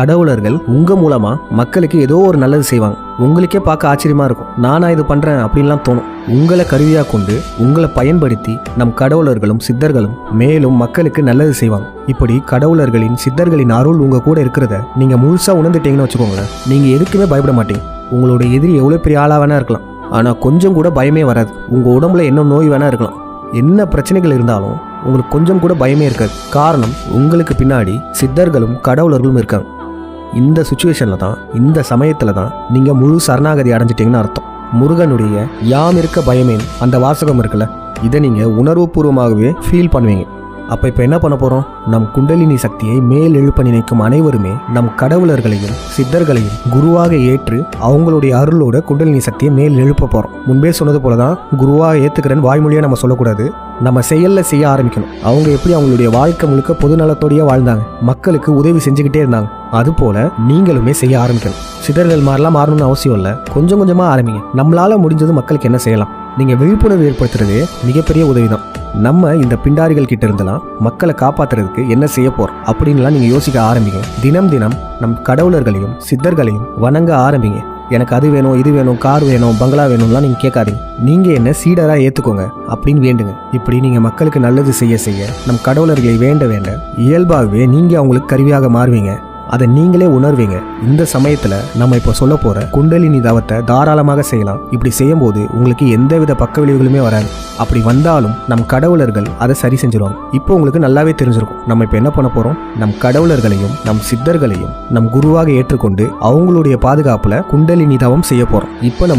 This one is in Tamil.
கடவுளர்கள் உங்க மூலமா மக்களுக்கு ஏதோ ஒரு நல்லது செய்வாங்க. உங்களுக்கே பார்க்க ஆச்சரியமா இருக்கும். நானா இது பண்றேன் அப்படின்லாம் தோணும். உங்களை கருவியா கொண்டு உங்களை பயன்படுத்தி நம் கடவுளர்களும் சித்தர்களும் மேலும் மக்களுக்கு நல்லது செய்வாங்க. இப்படி கடவுளர்களின் சித்தர்களின் அருள் உங்க கூட இருக்கிறத நீங்க முழுசா உணர்ந்துட்டீங்கன்னு வச்சுக்கோங்களேன். நீங்க எதுக்குமே பயப்பட மாட்டீங்க. உங்களோட எதிரி எவ்வளவு பெரிய ஆளா வேணா இருக்கலாம். ஆனா கொஞ்சம் கூட பயமே வராது. உங்க உடம்புல என்ன நோய் வேணா இருக்கலாம். என்ன பிரச்சனைகள் இருந்தாலும் உங்களுக்கு கொஞ்சம் கூட பயமே இருக்காது. காரணம் உங்களுக்கு பின்னாடி சித்தர்களும் கடவுளர்களும் இருக்காங்க. இந்த சுச்சுவேஷனில் தான் இந்த சமயத்தில் தான் நீங்கள் முழு சரணாகதி அடைஞ்சிட்டிங்கன்னு அர்த்தம். முருகனுடைய யாம் இருக்க பயமேன் அந்த வாசகம் இருக்குல்ல இதை நீங்கள் உணர்வுபூர்வமாகவே ஃபீல் பண்ணுவீங்க. அப்போ இப்போ என்ன பண்ண போகிறோம் நம் குண்டலினி சக்தியை மேல் எழுப்ப நினைக்கும் அனைவருமே நம் கடவுளர்களையும் சித்தர்களையும் குருவாக ஏற்று அவங்களுடைய அருளோட குண்டலினி சக்தியை மேல் எழுப்ப போகிறோம் முன்பே சொன்னது போல தான் குருவாக ஏற்றுக்கிறேன்னு வாய்மொழியாக நம்ம சொல்லக்கூடாது. நம்ம செயலில் செய்ய ஆரம்பிக்கணும். அவங்க எப்படி அவங்களுடைய வாழ்க்கை முழுக்க பொதுநலத்தோடையே வாழ்ந்தாங்க. மக்களுக்கு உதவி செஞ்சுக்கிட்டே இருந்தாங்க. அதுபோல நீங்களுமே செய்ய ஆரம்பிக்கணும். சிதறல் மாதிரிலாம் மாறணும்னு அவசியம் இல்லை. கொஞ்சம் கொஞ்சமாக ஆரம்பிங்க. நம்மளால முடிஞ்சது மக்களுக்கு என்ன செய்யலாம்? நீங்கள் விழிப்புணர்வு ஏற்படுத்துறது மிகப்பெரிய உதவிதான். நம்ம இந்த பிண்டாரிகள் கிட்ட இருந்தெல்லாம் மக்களை காப்பாற்றுறதுக்கு என்ன செய்ய போகிறோம் அப்படின்லாம் நீங்கள் யோசிக்க ஆரம்பிங்க. தினம் தினம் நம் கடவுளர்களையும் சித்தர்களையும் வணங்க ஆரம்பிங்க. எனக்கு அது வேணும் இது வேணும் கார் வேணும் பங்களா வேணும்லாம் நீங்கள் கேட்காதீங்க. நீங்கள் என்ன சீடராக ஏற்றுக்கோங்க அப்படின்னு வேண்டுங்க. இப்படி நீங்கள் மக்களுக்கு நல்லது செய்ய செய்ய நம் கடவுளர்களை வேண்ட வேண்ட இயல்பாகவே நீங்கள் அவங்களுக்கு கருவியாக மாறுவீங்க. அதை நீங்களே உணர்வீங்க. இந்த சமயத்துல நம்ம இப்போ சொல்ல போற குண்டலினி தவத்தை தாராளமாக செய்யலாம். இப்படி செய்யும்போது உங்களுக்கு எந்தவித பக்க விளைவுகளுமே வராது. அப்படி வந்தாலும் நம் கடவுளர்கள் அதை சரி செஞ்சிருவாங்க. இப்போ உங்களுக்கு நல்லாவே தெரிஞ்சிருக்கும். நம்ம இப்போ என்ன பண்ண போறோம்? நம் கடவுளர்களையும் நம் சித்தர்களையும் நம் குருவாக ஏற்றுக்கொண்டு அவங்களுடைய பாதுகாப்புல குண்டலினி தவம் செய்ய போறோம். இப்போ நம்ம